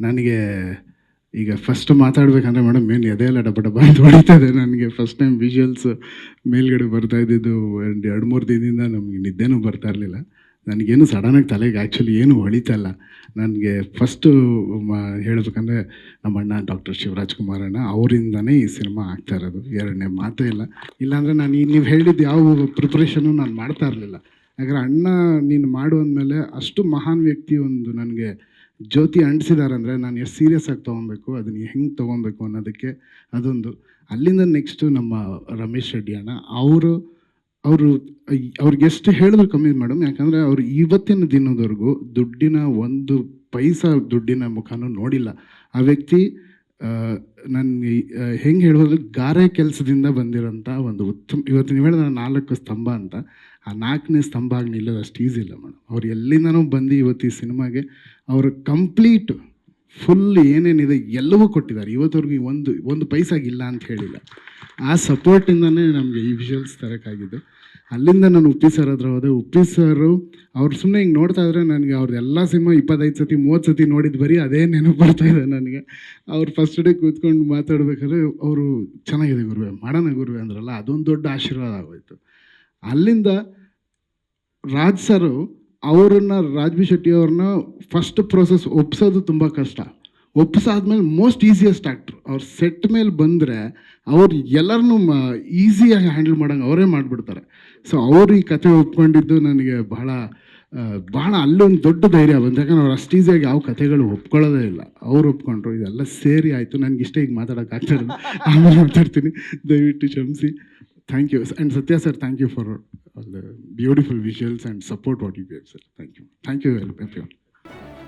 ನನಗೆ ಈಗ first ಮಾತಾಡ್ಬೇಕಂದ್ರೆ madam ಏನು ಎದೆ ಎಲ್ಲ ಡಬ್ಬ ಡಬ್ಬ ಅಂತ ಹೊಡಿತದೆ ನನಗೆ. ಫಸ್ಟ್ ಟೈಮ್ ವಿಜುವಲ್ಸ್ ಮೇಲ್ಗಡೆ ಬರ್ತಾ ಇದ್ದಿದ್ದು ಎರಡು ಎರಡು ಮೂರು ದಿನದಿಂದ ನಮಗೆ ನಿದ್ದೆನೂ ಬರ್ತಾ ಇರಲಿಲ್ಲ. ನನಗೇನು ಸಡನ್ನಾಗಿ ತಲೆಗೆ ಆ್ಯಕ್ಚುಲಿ ಏನು ಹೊಳಿತಾ ಇಲ್ಲ. ನನಗೆ ಫಸ್ಟು ಹೇಳಬೇಕಂದ್ರೆ ನಮ್ಮ ಅಣ್ಣ ಡಾಕ್ಟರ್ ಶಿವರಾಜ್ ಕುಮಾರ್ ಅಣ್ಣ ಅವರಿಂದನೇ ಈ ಸಿನಿಮಾ ಆಗ್ತಾ ಇರೋದು. ಎರಡನೇ ಮಾತೇ ಇಲ್ಲ. ಇಲ್ಲಾಂದರೆ ನಾನು ಈ ನೀವು ಹೇಳಿದ್ದು ಯಾವ ಪ್ರಿಪ್ರೇಷನು ನಾನು ಮಾಡ್ತಾ ಇರಲಿಲ್ಲ. ಯಾಕಂದರೆ ಅಣ್ಣ ನೀನು ಮಾಡು ಅಂದಮೇಲೆ ಅಷ್ಟು ಮಹಾನ್ ವ್ಯಕ್ತಿ ಒಂದು ನನಗೆ ಜ್ಯೋತಿ ಅಂಟಿಸಿದ್ದಾರೆ ಅಂದರೆ ನಾನು ಎಷ್ಟು ಸೀರಿಯಸ್ ಆಗಿ ತೊಗೊಬೇಕು, ಅದನ್ನು ಹೆಂಗೆ ತೊಗೊಬೇಕು ಅನ್ನೋದಕ್ಕೆ ಅದೊಂದು. ಅಲ್ಲಿಂದ ನೆಕ್ಸ್ಟು ನಮ್ಮ ರಮೇಶ್ ರೆಡ್ಡಿ ಅಣ್ಣ, ಅವರು ಅವರು, ಅವ್ರಿಗೆ ಎಷ್ಟು ಹೇಳಿದ್ರು ಕಮ್ಮಿ ಮೇಡಮ್ ಯಾಕಂದರೆ ಅವರು ಇವತ್ತಿನ ದಿನದವರೆಗೂ ದುಡ್ಡಿನ ಒಂದು ಪೈಸಾ ದುಡ್ಡಿನ ಮುಖನೂ ನೋಡಿಲ್ಲ. ಆ ವ್ಯಕ್ತಿ ನನಗೆ ಹೆಂಗೆ ಹೇಳೋದು? ಗಾರೆ ಕೆಲಸದಿಂದ ಬಂದಿರೋಂಥ ಒಂದು ಉತ್ತಮ ಇವತ್ತು ನೀವು ಹೇಳಿದ್ರೆ ನಾಲ್ಕು ಸ್ತಂಭ ಅಂತ, ಆ ನಾಲ್ಕನೇ ಸ್ತಂಭ ಆಗಿ ನಿಲ್ಲೋದು ಅಷ್ಟು ಈಸಿ ಇಲ್ಲ ಮೇಡಮ್. ಅವ್ರು ಎಲ್ಲಿಂದನೂ ಬಂದು ಇವತ್ತು ಈ ಸಿನಿಮಾಗೆ ಅವರು ಕಂಪ್ಲೀಟ್ ಫುಲ್ ಏನೇನಿದೆ ಎಲ್ಲವೂ ಕೊಟ್ಟಿದ್ದಾರೆ. ಇವತ್ತವ್ರಿಗೆ ಒಂದು ಒಂದು ಪೈಸಾಗಿಲ್ಲ ಅಂತ ಹೇಳಿಲ್ಲ. ಆ ಸಪೋರ್ಟಿಂದನೇ ನಮಗೆ ಈ ವಿಷುವಲ್ಸ್ ತರೋಕ್ಕಾಗಿದ್ದು ಅಲ್ಲಿಂದ ನಾನು ಉಪ್ಪಿ ಸರ್ ಹತ್ರ ಹೋದೆ. ಉಪ್ಪಿ ಸರು ಅವ್ರು ಸುಮ್ಮನೆ ಹಿಂಗೆ ನೋಡ್ತಾ ಇದ್ರೆ ನನಗೆ ಅವ್ರದ್ದು ಎಲ್ಲ ಸಿನಿಮಾ ಇಪ್ಪತ್ತೈದು ಸತಿ, ಮೂವತ್ತು ಸತಿ ನೋಡಿದ್ದು ಬರೀ ಅದೇ ನೆನಪು ಬರ್ತಾ ಇದೆ ನನಗೆ. ಅವ್ರು ಫಸ್ಟ್ ಡೇ ಕೂತ್ಕೊಂಡು ಮಾತಾಡ್ಬೇಕಾದ್ರೆ ಅವರು, ಚೆನ್ನಾಗಿದೆ ಗುರುವೆ, ಮಾಡೋಣ ಗುರುವೆ, ಅಂದ್ರಲ್ಲ, ಅದೊಂದು ದೊಡ್ಡ ಆಶೀರ್ವಾದ ಆಗೋಯ್ತು. ಅಲ್ಲಿಂದ ರಾಜ್ ಸರು ಅವರನ್ನ, ರಾಜ್ಬಿ ಶೆಟ್ಟಿ ಅವ್ರನ್ನ ಫಸ್ಟ್ ಪ್ರೋಸೆಸ್ ಒಪ್ಸೋದು ತುಂಬ ಕಷ್ಟ. ಒಪ್ಸಾದ್ಮೇಲೆ ಮೋಸ್ಟ್ ಈಸಿಯೆಸ್ಟ್ ಆ್ಯಕ್ಟ್ರು ಅವ್ರು ಸೆಟ್ ಮೇಲೆ ಬಂದರೆ ಅವ್ರು ಎಲ್ಲರನ್ನೂ ಈಸಿಯಾಗಿ ಹ್ಯಾಂಡಲ್ ಮಾಡೋಂಗೆ ಅವರೇ ಮಾಡಿಬಿಡ್ತಾರೆ. ಸೊ ಅವರು ಈ ಕತೆ ಒಪ್ಕೊಂಡಿದ್ದು ನನಗೆ ಬಹಳ ಬಹಳ ಅಲ್ಲೊಂದು ದೊಡ್ಡ ಧೈರ್ಯ ಬಂತು. ಯಾಕಂದ್ರೆ ಅವ್ರು ಅಷ್ಟು ಈಸಿಯಾಗಿ ಯಾವ ಕಥೆಗಳು ಒಪ್ಕೊಳ್ಳೋದೇ ಇಲ್ಲ. ಅವ್ರು ಒಪ್ಕೊಂಡ್ರು, ಇದೆಲ್ಲ ಸೇರಿ ಆಯಿತು. ನನಗೆ ಇಷ್ಟ ಈಗ ಮಾತಾಡೋಕ್ಕಾಗ್ತಾ ಇರೋದು ಆಮೇಲೆ ಮಾತಾಡ್ತೀನಿ. ದಯವಿಟ್ಟು ಕ್ಷಮಿಸಿ. Thank you and Satya sir thank you for the beautiful visuals and support what you gave sir thank you thank you very you